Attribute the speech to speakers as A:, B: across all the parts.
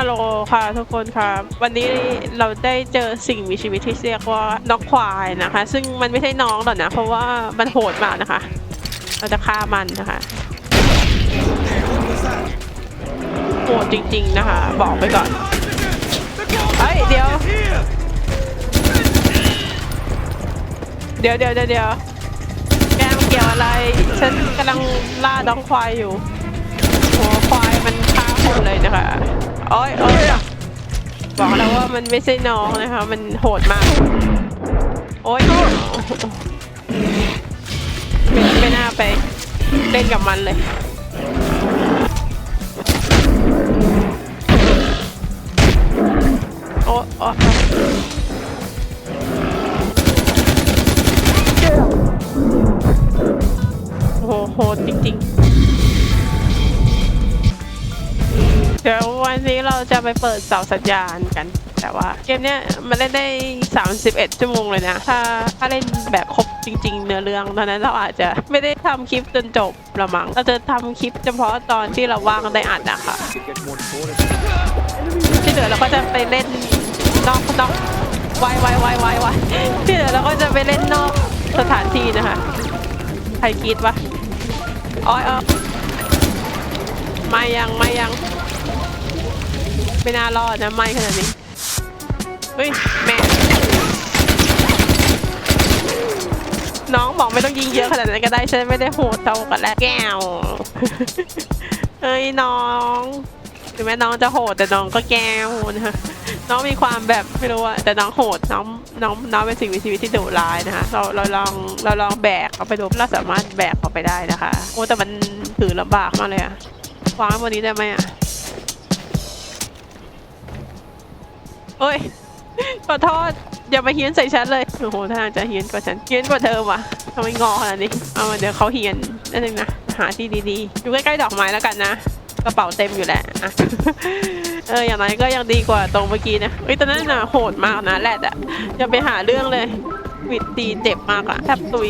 A: ฮัลโหลค่ะทุกคนครับ วันนี้เราได้เจอสิ่งมีชีวิตที่เรียกว่าน้องควายนะคะ ซึ่งมันไม่ใช่น้องหรอกนะ เพราะว่ามันโหดมากนะคะ เราจะฆ่ามันนะคะโหดจริง ๆนะคะ บอกไปก่อนเฮ้ยเดี๋ยว เดี๋ยวเดี๋ยวเดี๋ยวแกมเกี่ยวอะไร ฉันกำลังล่าน้องควายอยู่โอ้ควายมันฆ่าคนเลยนะคะ โอ้ยโอ้ยบอกแล้วว่ามันไม่ใช่น้องนะคะ มันโหดมาก โอ้ยไม่ไม่น่าไปเล่นกับมันเลย วันนี้เราจะไปเปิดเสาสัญญาณกัน แต่ว่าเกมเนี้ยมันเล่นได้ 31 ชั่วโมงเลยนะ ถ้าถ้าเล่นแบบครบจริง ๆ เนื้อเรื่องตอนนั้นเราอาจจะไม่ได้ทำคลิปจนจบละมั้งเราจะทำคลิปเฉพาะตอนที่เราว่างได้อัดนะคะที่เหลือเราก็จะไปเล่นนอกนอกวายวายวายวายวายที่เหลือเราก็จะไปเล่นนอกสถานที่นะคะใครคิดวะอ้อยอ้อยไม่ยังไม่ยัง ไม่น่ารอดนะไม่ขนาดนี้ เฮ้ย แม่ น้องบอกไม่ต้องยิงเยอะขนาดนั้นก็ได้ฉันไม่ได้โหดเท่ากันแล้วแก้วเฮ้ยน้องถึงแม้น้องจะโหดแต่น้องก็แก้วนะคะน้องมีความแบบไม่รู้อะแต่น้องโหดน้องน้องน้องเป็นสิ่งมีชีวิตที่ดุร้ายนะคะเราเราลองเราลองแบกเขาไปดูเราสามารถแบกเขาไปได้นะคะโอ้แต่มันถือลำบากมากเลยอะวางไว้บนนี้ได้ไหมอะ เอ้ยขอโทษอย่ามาเฮี้ยนใส่ฉันเลยโอ้โหท่างจะเฮี้ยนกว่าฉันเฮี้ยนกว่าเธอว่ะทำไมงอขนาดนี้เอามาเดี๋ยวเขาเฮี้ยนนั่นเองนะหาที่ดีๆอยู่ใกล้ๆดอกไม้แล้วกันนะกระเป๋าเต็มอยู่แหละอะเอออย่างไรก็ยังดีกว่าตรงเมื่อกี้นะเฮ้ยตอนนั้นน่ะโหดมากนะแรดอะอย่าไปหาเรื่องเลยวิดตีเจ็บมากอะแทบตุย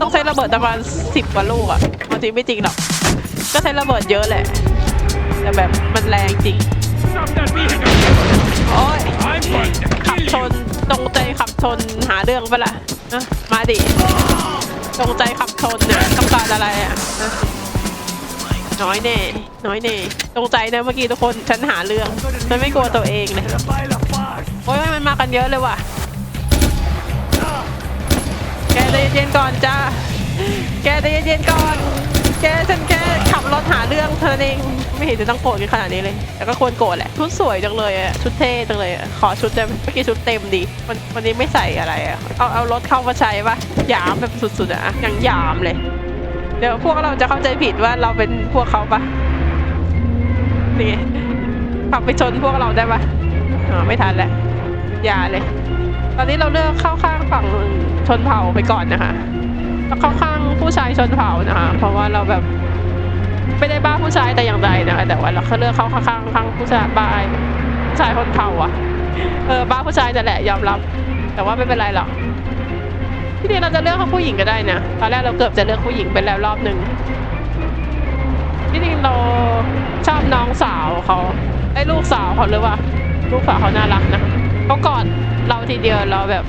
A: ต้องใช้ระเบิดประมาณสิบกว่าลูกอะบางทีไม่จริงหรอกก็ใช้ระเบิดเยอะแหละแต่แบบมันแรงจริง ชนตรงใจขับชนหาเรื่องปะล่ะนะมาดิตรงใจขับชนน่ะต้องการอะไรอะนะน้อยแน่ น้อยแน่ตรงใจนะเมื่อกี้ทุกคนฉันหาเรื่องฉันไม่กลัวตัวเองเลยโอ้ยมันมากันเยอะเลยว่ะแกใจเย็นๆก่อนจ้าแกใจเย็นๆก่อน แกฉันแค่ขับรถหาเรื่องเธอเองไม่เห็นจะต้องโกรธกันขนาดนี้เลยแต่ก็ควรโกรธแหละชุดสวยจังเลยอะชุดเท่จังเลยอะขอชุดได้ไหมเมื่อกี้ชุดเต็มดีวันวันนี้ไม่ใส่อะไรอะเอาเอารถเข้ามาใช้ปะหยามแบบสุดๆอะยังหยามเลย เดี๋ยวพวกเราจะเข้าใจผิดว่าเราเป็นพวกเขาปะนี่ขับไปชนพวกเราได้ปะอ๋อไม่ทันแล้วอย่าเลย ตอนนี้เราเลือกเข้าข้างฝั่งชนเผ่าไปก่อนนะคะ เข้าข้างผู้ชายชนเผ่านะคะ เพราะว่าเราแบบไม่ได้บ้าผู้ชายแต่อย่างใดนะคะแต่ว่าเราเลือกเข้าข้างข้างผู้ชายบ้าผู้ชายชนเผ่าอะเออบ้าผู้ชายแต่แหละยอมรับ แต่ว่าไม่เป็นไรหรอกที่นี่เราจะเลือกเข้าผู้หญิงก็ได้นะตอนแรกเราเกือบจะเลือกผู้หญิงไปแล้วรอบหนึ่งที่จริงเราชอบน้องสาวเขาไอ้ลูกสาวเขาหรือว่าลูกสาวเขาน่ารักนะเขากอดเราทีเดียวเราแบบ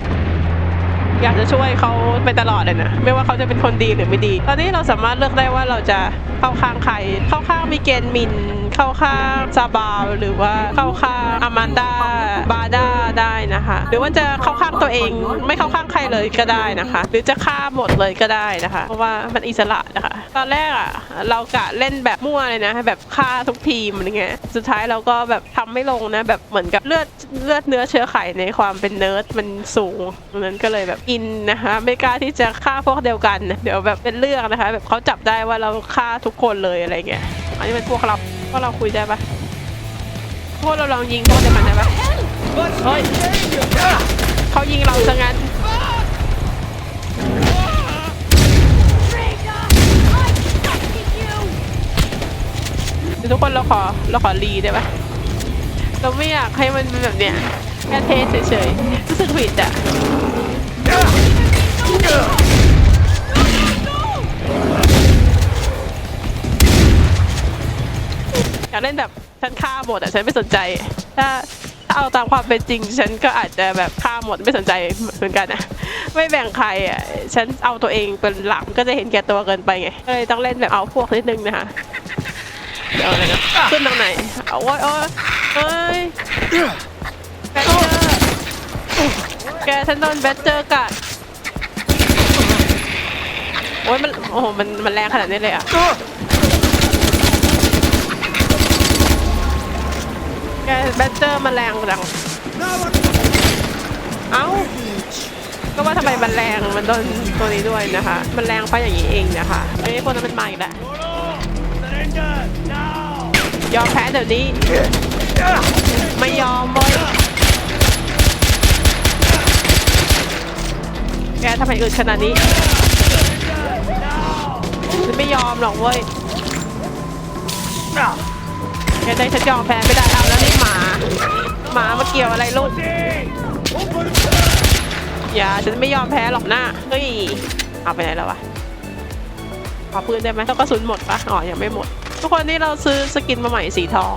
A: อยากจะช่วยเขาไปตลอดเลยนะไม่ว่าเขาจะเป็นคนดีหรือไม่ดี ตอนนี้เราสามารถเลือกได้ว่าเราจะเข้าข้างใครเข้าข้างมิเกนมิน เข้าข้างซาบาหรือว่าเข้าข้างอามันดาบาดาได้นะคะ หรือว่าจะเข้าข้างตัวเอง ไม่เข้าข้างใครเลยก็ได้นะคะ หรือจะฆ่าหมดเลยก็ได้นะคะ เพราะว่ามันอิสระนะคะ ตอนแรกอะเรากะเล่นแบบมั่วเลยนะ แบบฆ่าทุกทีมอะไรเงี้ยสุดท้ายเราก็แบบทำไม่ลงนะแบบเหมือนกับเลือดเลือดเนื้อเชื้อไขในความเป็นเนิร์ดมันสูงดังนั้นก็เลยแบบอินนะคะ ไม่กล้าที่จะฆ่าพวกเดียวกัน เดี๋ยวแบบเป็นเรื่องนะคะ แบบเขาจับได้ว่าเราฆ่าทุกคนเลยอะไรเงี้ยอันนี้เป็นพวกเรา พวกเราคุยได้ปะพวกเราลองยิงพวกเดมันได้ปะเฮ้ยเขายิงเราซะงั้นทุกคนเราขอเราขอรีได้ปะเราไม่อยากให้มันเป็นแบบเนี้ยแค่เทสเฉยๆรู้สึกผิดอะ อยากเล่นแบบฉันฆ่าหมดอะฉันไม่สนใจ ถ้าถ้าเอาตามความเป็นจริง ฉันก็อาจจะแบบฆ่าหมดไม่สนใจเหมือนกันนะไม่แบ่งใครอะฉันเอาตัวเองเป็นหลักก็จะเห็นแก่ตัวเกินไปไงก็เลยต้องเล่นแบบเอาพวกนิดนึงนะคะเดี๋ยวอะไรนะขึ้นทางไหนเอาโอ้ยโอ้ยเอ้ยแบตเจอร์แกฉันโดนแบตเจอร์กัดโอ้ยมันโอ้โหมันมันแรงขนาดนี้เลยอะ แกแบตเจอร์มันแรงจังเอ้า ก็ว่าทำไมมันแรงมันโดนตัวนี้ด้วยนะคะ มันแรงเพราะอย่างนี้เองนะคะเอ้ยพวกนั้นมันมาอีกแล้วยอมแพ้เดี๋ยวนี้ ไม่ยอมเว้ยแกทำไมอึดขนาดนี้ฉันไม่ยอมหรอกเว้ยแกได้ฉันยอมแพ้ไม่ได้เอาแล้ว หมา หมามาเกี่ยวอะไรลูกอย่าฉันไม่ยอมแพ้หรอกหน้าเฮ้ยเอาไปไหนแล้ววะขอปืนได้ไหมต้องกระสุนหมดปะอ๋อยังไม่หมด ทุกคนนี่เราซื้อสกินมาใหม่สีทอง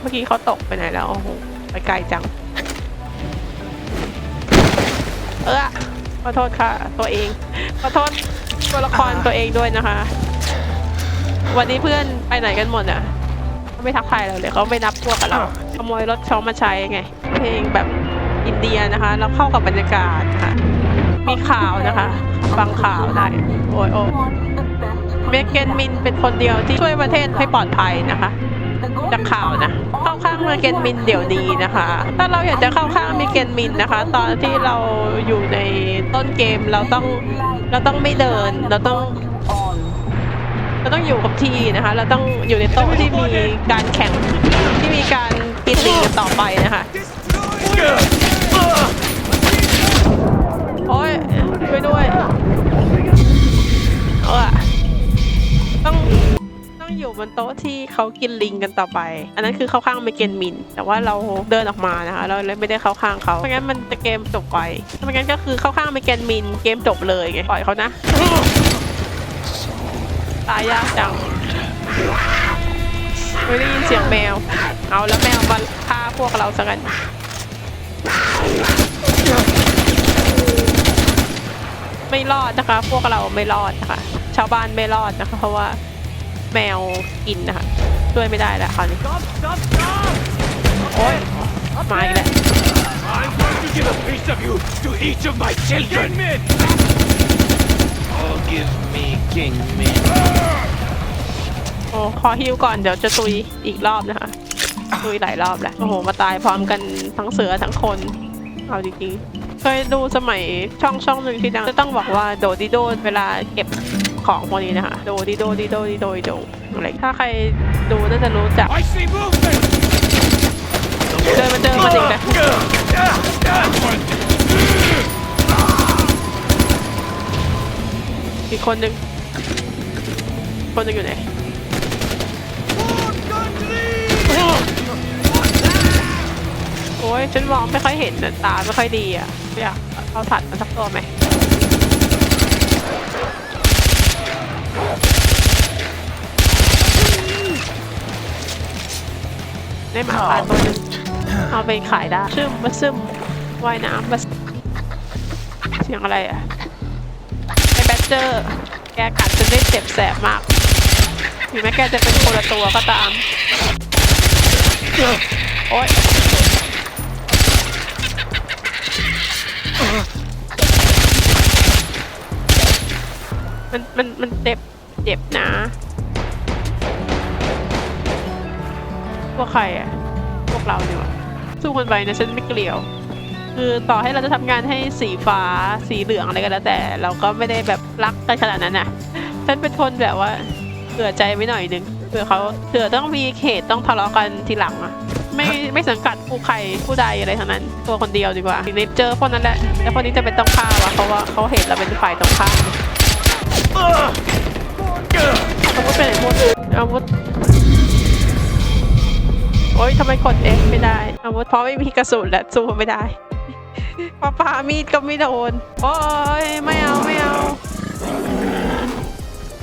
A: เมื่อกี้เขาตกไปไหนแล้วโอ้โหไปไกลจัง เออขอโทษค่ะ ตัวเองขอโทษตัวละครตัวเองด้วยนะคะ วันนี้เพื่อนไปไหนกันหมดอะ เขาไม่ทักทายเราเลยเขาไม่นับพวกกับเราขโมยรถเขามาใช้ไง เพลงแบบอินเดียนะคะ แล้วเข้ากับบรรยากาศนะคะมีข่าวนะคะ ฟังข่าวได้โอ้ยโอ้ยเมเกนมินเป็นคนเดียวที่ช่วยประเทศให้ปลอดภัยนะคะจากข่าวนะเข้าข้างเมเกนมินเดี๋ยวนี้นะคะ ถ้าเราอยากจะเข้าข้างเมเกนมินนะคะ ตอนที่เราอยู่ในต้นเกมเราต้องเราต้องไม่เดินเราต้อง เราต้องอยู่กับที่นะคะ เราต้องอยู่ในโต๊ะที่มีการแข่งที่มีการกินลิงกันต่อไปนะคะโอ้ยช่วยด้วยเออต้องต้องอยู่บนโต๊ะที่เขากินลิงกันต่อไป อันนั้นคือเข้าข้างเมเกนมิน แต่ว่าเราเดินออกมานะคะ เราเลยไม่ได้เข้าข้างเขาไม่งั้นมันจะเกมจบไปไม่งั้นก็คือเข้าข้างเมเกนมิน เกมจบเลยไงปล่อยเขานะ ตายยากจังไม่ได้ยินเสียงแมว เอาแล้วแมวมาฆ่าพวกเราซะกันไม่รอดนะคะ พวกเราไม่รอดนะคะ ชาวบ้านไม่รอดนะคะ เพราะว่าแมวกินนะคะช่วยไม่ได้แล้วคราวนี้
B: Stop, stop, stop.
A: โอ๊ยมาอีกแล้ว
B: I'm going to give a piece of you to each of my children. Min.
C: Oh, give me King Min.
A: โอ้ขอฮิวก่อนเดี๋ยวจะตุยอีกรอบนะคะ ตุยหลายรอบแล้ว โอ้โห มาตายพร้อมกันทั้งเสือทั้งคน เอาจริงๆ เคยดูสมัยช่องช่องหนึ่งที่ดังจะต้องบอกว่าโดดิโดเวลาเก็บของพวกนี้นะคะ โดดิโดดิโดดิโดดิโดอะไร ถ้าใครดูน่าจะรู้จัก
B: I see movement.
A: เดินมาเจอมาจริงเอีกคนหนึ่งคนหนึ่งอยู่ไหนโอ้ยฉันมองไม่ค่อยเห็นน่ตาไม่ค่อยดีอะอยากเอาถัดมาสักตัวไหมได้หมาป่าตัวหนึงเอาไปขายได้ซึมมาซึมว่ายน้ำมาเสียงอะไรอะ เจอร์แกกัดจนได้เจ็บแสบมากถึงแม้แกจะเป็นคนละตัวก็ตาม โอ๊ยมันมันมันเจ็บเจ็บนะพวกใครอะพวกเราเนี่ยสู้คนไปนะฉันไม่เกลียว คือต่อให้เราจะทำงานให้สีฟ้าสีเหลืองอะไรก็แล้วแต่ เราก็ไม่ได้แบบรักกันขนาดนั้นนะฉันเป็นคนแบบว่าเผื่อใจไว้หน่อยนึงเผื่อเขาเผื่อต้องมีเหตุต้องทะเลาะกันทีหลังอะไม่ไม่สังกัดผู้ใครผู้ใดอะไรทั้งนั้น ตัวคนเดียวดีกว่าทีนี้เจอพวกนั้นแหละแล้วพวกนี้จะเป็นต้องฆ่าวะเพราะว่าเขาเห็นเราเป็นฝ่ายตรงข้ามอาวุธไปไหนหมดอาวุธโอ๊ยทำไมกด X ไม่ได้อาวุธเพราะไม่มีกระสุนและสู้ไม่ได้ ปาปามีดก็ไม่โดน โอ้ยไม่เอาไม่เอา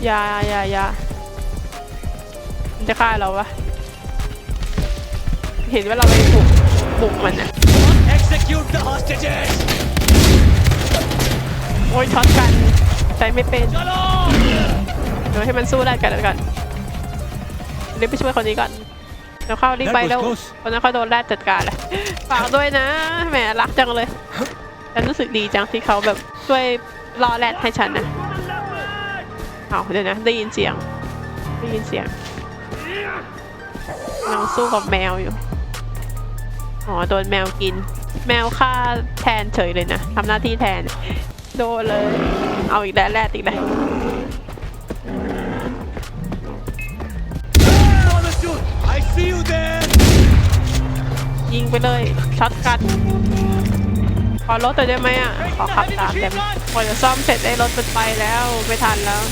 A: อย่าอย่าอย่ามันจะฆ่าเราปะเห็นว่าเราไปบุกบุกมันอะ
B: Execute the hostages!
A: โอ้ยช็อตกันใช้ไม่เป็น
B: Shalom!
A: เดี๋ยวให้มันสู้ได้กันแล้วกันรีบไปช่วยคนนี้ก่อน เดี๋ยวเข้ารีบไปแล้ว
B: That was close
A: คนนั้นเขาโดนแรดจัดการเลยฝากด้วยนะแหมรักจังเลยฉันรู้สึกดีจังที่เขาแบบช่วยรอแรดให้ฉันนะเอาเดี๋ยวนะได้ยินเสียงได้ยินเสียงกำลังสู้กับแมวอยู่อ๋อโดนแมวกิน แมวฆ่าแทนเฉยเลยนะทำหน้าที่แทน โดนเลย เอาอีกแล้วแรดอีกแล้ว
B: see you there!
A: ยิงไปเลยช็อตกันขอรถหน่อยได้ไหมอะขอขับตามแต่พอจะซ่อมเสร็จได้รถมันไปแล้วไม่ทันแล้ว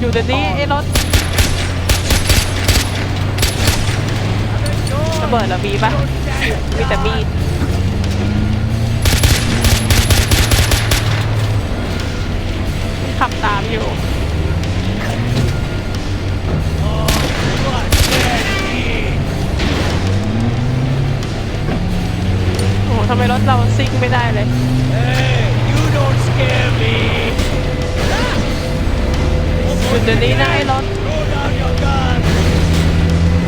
A: อยู่เดี๋ยวนี้ไอ้รถระเบิดเหรอมีปะมีแต่มีดขับตามอยู่ เราซิ่งไม่ได้เลย
B: Hey, you don't scare me!
A: หยุดเดี๋ยวนี้นะไอ้รถ
B: Throw down your gun!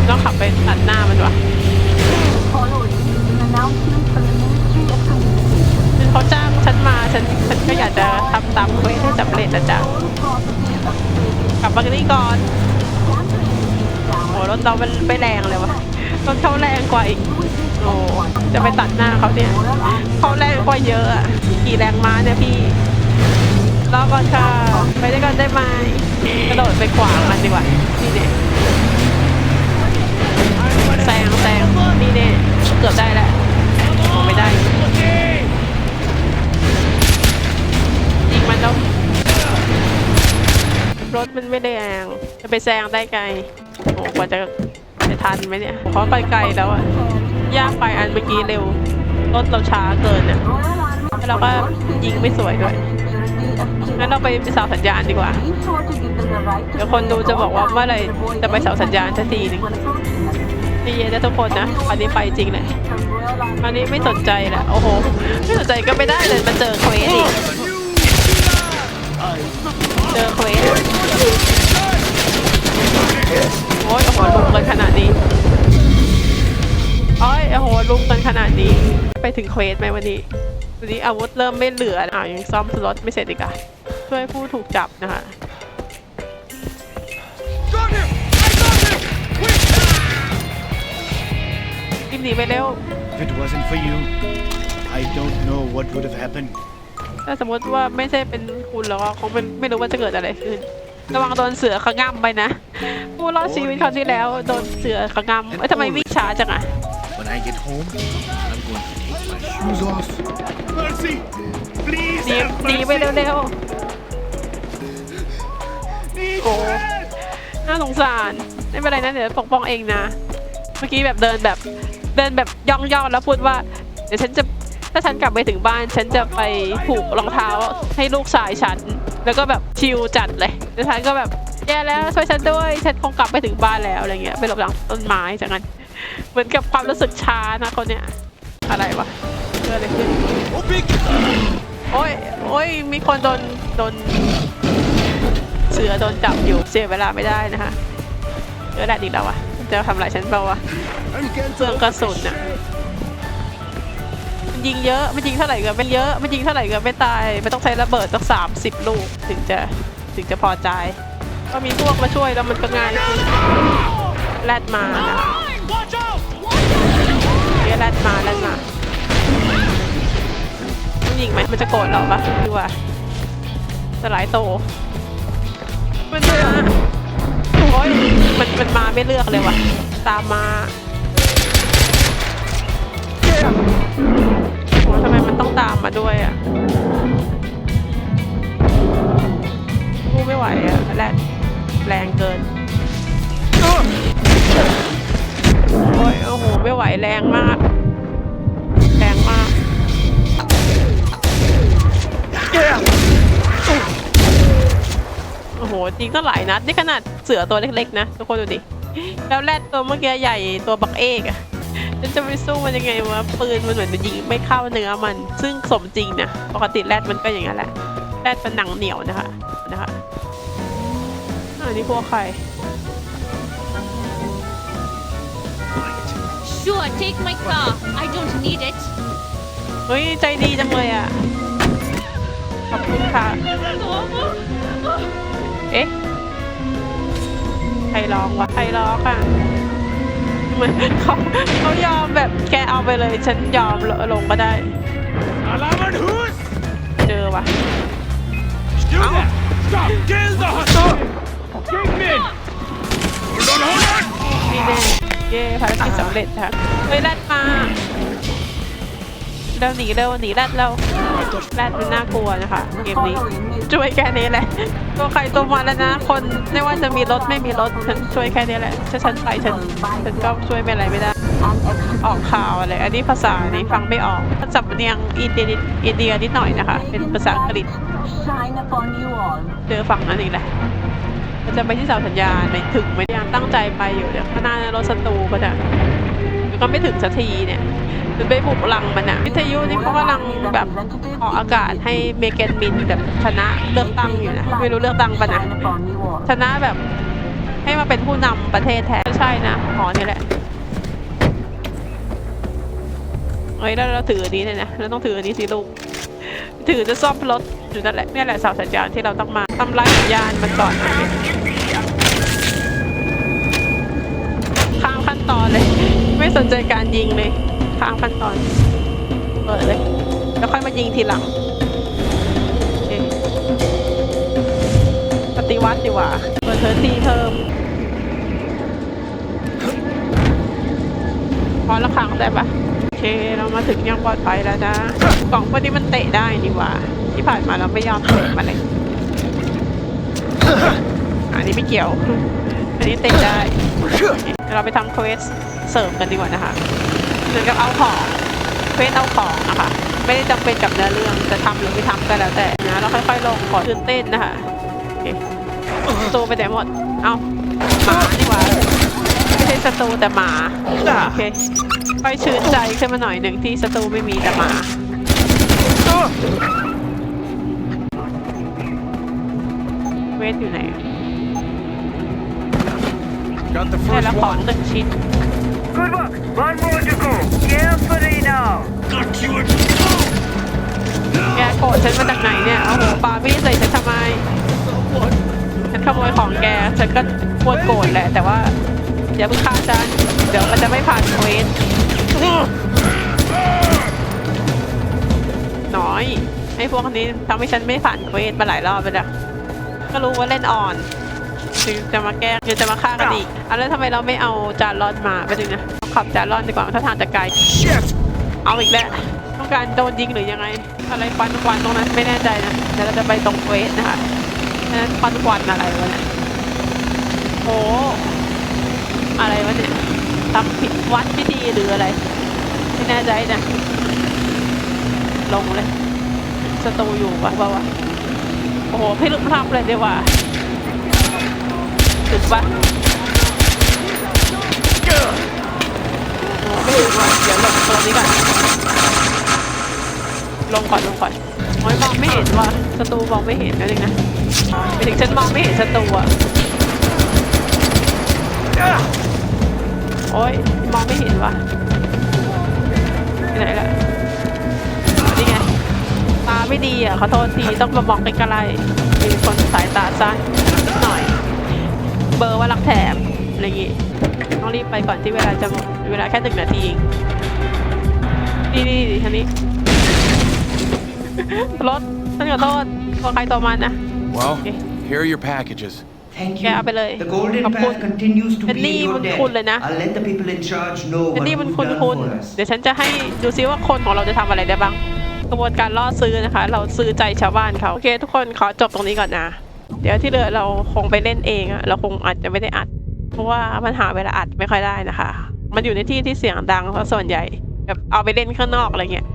A: ต้องขับไปตัดหน้ามันวะ
D: Following is an announcement from the Ministry of Communications.
A: คือเขาจ้างฉันมาฉันฉันก็อยากจะทำตามเควสให้สำเร็จนะจ๊ะ
D: All properties of the
A: กลับมากันนี่ก่อน
D: campaign
A: โอ้รถเรามันไม่แรงเลยวะรถเขาแรงกว่าอีก โอ้จะไปตัดหน้าเขาเนี่ยเขาแรงกว่าเยอะอะกี่แรงม้าเนี่ยพี่รอก่อนค่ะไปด้วยกันได้ไหมกระโดดไปขวางมันดีกว่านี่เนี่ยแซงแซงนี่เนี่ยเกือบได้แล้วโอ้ไม่ได้ยิงมันแล้วรถมันไม่แรงจะไปแซงได้ไกลโอ้กว่าจะจะทันไหมเนี่ยเพราะไปไกลแล้วอะ ยากไปอันเมื่อกี้เร็ว รถเราช้าเกินอะ
D: Royal Army
A: แล้วเราก็ยิงไม่สวยด้วย งั้นเราไปเสาสัญญาณดีกว่า เดี๋ยวคนดูจะบอกว่าเมื่อไรจะไปเสาสัญญาณสักทีนึงดีเย็นนะทุกคนนะอันนี้ไปจริงเลยอันนี้ไม่สนใจแหละโอ้โห ไม่สนใจก็ไม่ได้เลยมาเจอเควสอีกเจอเควสโอ้ยโอ้โหลุมกันขนาดนี้ อ้ยโอ้โหลุมกันขนาดนี้ ไปถึงเควสไหมวันนี้วันนี้อาวุธเริ่มไม่เหลืออ่าวยังซ่อมสล็อตไม่เสร็จอีกอะช่วยผู้ถูกจับนะคะ
B: Got him! I got him! Quick!
A: รีบหนีไปเร็ว
E: If it wasn't for you, I don't know what would have happened.
A: ถ้าสมมติว่าไม่ใช่เป็นคุณแล้วก็คงเป็นไม่รู้ว่าจะเกิดอะไรขึ้น ระวังโดนเสือขง่ำไปนะ ผู้รอดชีวิตคราวที่แล้วโดนเสือขง่ำเอ้ยทำไมวิ่งช้าจังอะ
E: When I get home, I'm going to take my shoes off.
B: Mercy! Please
A: หนี
B: have
A: หนีไป
B: mercy!
A: เร็ว
B: Need
A: Oh.
B: help!
A: ๆ น่าสงสาร ไม่เป็นไรนะ เดี๋ยวปกป้องเองนะ เมื่อกี้แบบเดินแบบเดินแบบย่องย่องๆแล้วพูดว่า เดี๋ยวฉันจะถ้าฉันกลับไปถึงบ้าน ฉันจะไปผูกรองเท้าให้ลูกชายฉัน แล้วก็แบบชิลจัดเลยแล้วฉันก็แบบแย่แล้วช่วยฉันด้วย ฉันคงกลับไปถึงบ้านแล้วอะไรเงี้ยไปหลบหลังต้นไม้จากนั้น เหมือนกับความรู้สึกช้านะคนเนี้ย อะไรวะเกิดอะไรขึ้นโอ้ยโอ้ยมีคนโดนโดน เสือโดนจับอยู่เสียเวลาไม่ได้นะคะเจอแดดอีกแล้ววะจะทำอะไรฉันเปล่าวะเปลืองกระสุนอะมันยิงเยอะมันยิงเท่าไหร่ก็ไม่เยอะมันยิงเท่าไหร่ก็ไม่ตายมันต้องใช้ระเบิดสักสามสิบลูกถึงจะถึงจะพอใจ ก็มีพวกมาช่วยแล้วมันก็ง่ายขึ้นแรดมานะ
B: Watch out!
A: เรียกแรดมาแรดมามันยิงไหมมันจะโกรธเราปะดูว่าสลายโต มันเลือกโอ้ยมันมันมาไม่เลือกเลยว่ะ ตามมาโอ้ยทำไมมันต้องตามมาด้วยอะกูไม่ไหวอะแรดแรงเกิน โอ้ยโอ้โหไม่ไหวแรงมาก แรงมากโอ้โหจริงตั้งหลายนัดนี่ขนาดเสือตัวเล็กๆนะทุกคนดูดิแล้วแรดตัวเมื่อกี้ใหญ่ตัวบักเอกอะฉันจะไปสู้มันยังไงวะปืนมันเหมือนมันยิงไม่เข้าเนื้อมัน ซึ่งสมจริงนะปกติแรดมันก็อย่างนั้นแหละแรดเป็นหนังเหนียวนะคะนะคะอันนี้พวกใคร
F: Sure, take my car. I don't need it.
A: เฮ้ย ใจดีจังเลยอะ ขอบคุณค่ะ เอ๊ะ ใครร้องวะ ใครร้องอะ เหมือนเขาเขายอมแบบแกเอาไปเลย ฉันยอมลงก็ได้
B: Alaman Hus!
A: เจอวะ
B: Do that! Stop! Kill the hostile! Kingman! Hold on, hold on!
A: นี่แน่ เย้ภารกิจสำเร็จค่ะเฮ้ยแรดมาเร็วหนีเร็วหนีแรดเร็วแรดมันน่ากลัวนะคะเกมนี้
D: Following me.
A: ช่วยแค่นี้แหละตัวใครตัวมันแล้วนะ คนไม่ว่าจะมีรถไม่มีรถฉันช่วยแค่นี้แหละถ้าฉันไปฉันฉันก็ช่วยไม่อะไรไม่ได้
D: And execute.
A: ออกข่าวอะไร อันนี้ภาษานี้ฟังไม่ออกสำเนียงอินเดียนิดอินเดียนิดหน่อยนะคะ เป็นภาษาอังกฤษ
D: Shine upon you all.
A: เจอฝั่งนั้นอีกแหละ มันจะไปที่เสาสัญญาณไม่ถึงไม่ยังตั้งใจไปอยู่เดี๋ยวข้างหน้ารถศัตรูก็จะก็ไม่ถึงสักทีเนี่ยมันไปบุกลังมันอะวิทยุนี่เขากำลังแบบออกอากาศให้เมแกนมินแบบชนะเลือกตั้งอยู่นะไม่รู้เลือกตั้งปะนะชนะแบบให้มาเป็นผู้นำประเทศแทนไม่ใช่นะหอนี่แหละเอ้ยแล้วเราถืออันนี้เลยนะเราต้องถืออันนี้สิลูกถือจะซ่อมรถ อยู่นั่นแหละเนี่ยแหละเสาสัญญาณที่เราต้องมาทำลายสัญญาณมันก่อนข้ามขั้นตอนเลย ไม่สนใจการยิงเลยข้ามขั้นตอนเปิดเลยแล้วค่อยมายิงทีหลังปฏิวัติดีกว่าเปิดเทอร์ตีเพิ่มพอละครั้งได้ปะโอเค เรามาถึงยังปลอดภัยแล้วนะกล่องพวกนี้มันเตะได้นี่ว่า ที่ผ่านมาเราไม่ยอมเตะมันเลยอันนี้ไม่เกี่ยว อันนี้เตะได้ เราไปทำเควสเสริมกันดีกว่านะคะเหมือนกับเอาของเควสเอาของนะคะไม่ได้จำเป็นกับเนื้อเรื่องจะทำหรือไม่ทำก็แล้วแต่นะเราค่อยๆลงขอตื่นเต้นนะคะโอเคศัตรูไปไหนหมด เอาหมาดีกว่าไม่ใช่ศัตรูแต่หมาโอเคค่อยชื่นใจขึ้นมาหน่อยหนึ่งที่ศัตรูไม่มีแต่หมา เวทอยู่ไหน
B: Got the
A: ได้แล้วของหนึ่งชิ้น
G: Good work. One more to go. Carefully now.
B: Got you
A: แกโกรธฉันมาจากไหนเนี่ยโอ้โหปามีดใส่ฉันทำไม ฉันขโมยของแก ฉันก็ควรโกรธแหละ แต่ว่าอย่าเพิ่งฆ่าฉัน เดี๋ยวมันจะไม่ผ่านเควสน้อยให้พวกนี้ทำให้ฉันไม่ผ่านเควสมาหลายรอบไปแล้ว ก็รู้ว่าเล่นอ่อนถึงจะมาแก้คือจะมาฆ่ากันอีกอะแล้วทำไมเราไม่เอาจานรอนมาไปดึงนะขับจานรอนดีกว่าถ้าทางจะไกล
B: Shit!
A: เอาอีกแล้วต้องการโดนยิงหรือยังไง อะไรควันควันตรงนั้นไม่แน่ใจนะเดี๋ยวเราจะไปตรงเควสนะคะอันนั้นควันควันอะไรวะเนี่ยโอ้อะไรวะเนี่ยทำผิดวัดพิธีหรืออะไรไม่แน่ใจนะลงเลยสตูอยู่ปะวะวะ โอ้โหพี่ลุกพลับเลยดีกว่าถึงปะไม่ถึงว่ะเดี๋ยวหลบตรงนี้ก่อนลงก่อนลงก่อนโอ้ยมองไม่เห็นว่ะศัตรูมองไม่เห็นนะจริงนะไปถึงฉันมองไม่เห็นศัตรูอะโอ้ยมองไม่เห็นว่ะที่ไหนล่ะนี่ไงตา ไม่ดีอะขอโทษทีต้องมามองใกล้ๆมีคนสายตาสั้นนิดหน่อย เบอร์ว่ารักแถมอะไรอย่างงี้ต้องรีบไปก่อนที่เวลาจะหมดเวลาแค่หนึ่งนาทีเองนี่นี่นี่ทางนี้รถฉันขอโทษตัวใครตัวมันนะ
C: Well,
A: Okay.
C: here are your packages.
G: Thank you.
A: Yeah, เอาไปเลย
G: The golden
A: ขอบคุณ
G: path continues to
A: เป็น
G: be
A: หนี้
G: in
A: บุ
G: your
A: ญคุณเลย
G: debt.
A: นะ
G: I'll let the people in charge know
A: เป็น
G: what
A: หนี้
G: you've
A: บุญคุณ
G: done
A: คุณ
G: for us.
A: เดี๋ยวฉันจะให้ดูซิว่าคนของเราจะทำอะไรได้บ้าง กระบวนการล่อซื้อนะคะ เราซื้อใจชาวบ้านเขาโอเค ทุกคนขอจบตรงนี้ก่อนนะ เดี๋ยวที่เหลือเราคงไปเล่นเองอะเราคงอาจจะไม่ได้อัด เพราะว่ามันหาเวลาอัดไม่ค่อยได้นะคะ มันอยู่ในที่ที่เสียงดังเพราะส่วนใหญ่แบบเอาไปเล่นข้างนอกอะไรเงี้ย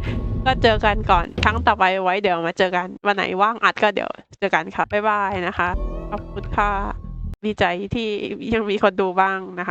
A: ก็เจอกันก่อนครั้งต่อไปไว้เดี๋ยวมาเจอกันวันไหนว่างอัดก็เดี๋ยวเจอกันค่ะบ๊ายบายนะคะขอบคุณค่ะดีใจที่ยังมีคนดูบ้างนะคะ